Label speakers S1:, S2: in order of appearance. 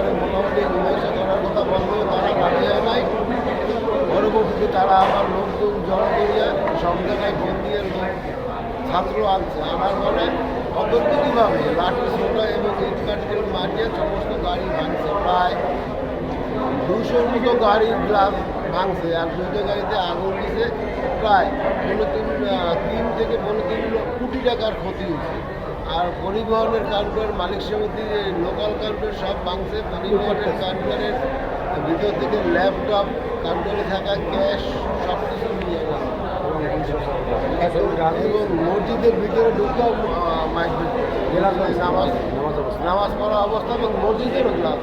S1: তারপরে মোটামুটি মীমাংসা করার কথা বলব তারা রাজি হয় নাই। পরবর্তীতে তারা আবার লোকজন জড়ো করিয়া সব জায়গায় ফোন দিয়ে লোক ছাত্র আনছে। আনার পরে অতর্কিতভাবে লাঠি সোটা এবং ইট কাঠগুলো মারিয়ে সমস্ত গাড়ি ভাঙছে। প্রায় দুশোর মতো গাড়ির গ্লাস ভাঙছে আর দুটো গাড়িতে আগুন দিছে। প্রায় পনেরো তিন তিন থেকে পনেরো তিন কোটি টাকার ক্ষতি হয়েছে। আর পরিবহনের কাউন্টার মালিক সমিতির লোকাল কাউন্টার সব ভাঙছে পরিবহনের কারুকারের ভিতর থেকে ল্যাপটপ কাউন্টারে থাকা গ্যাস সব কিছু নিয়ে এবং মসজিদের ভিতরে ঢুকেও মাইক নামাজ নামাজ পড়া অবস্থা এবং মসজিদেরও গ্লাস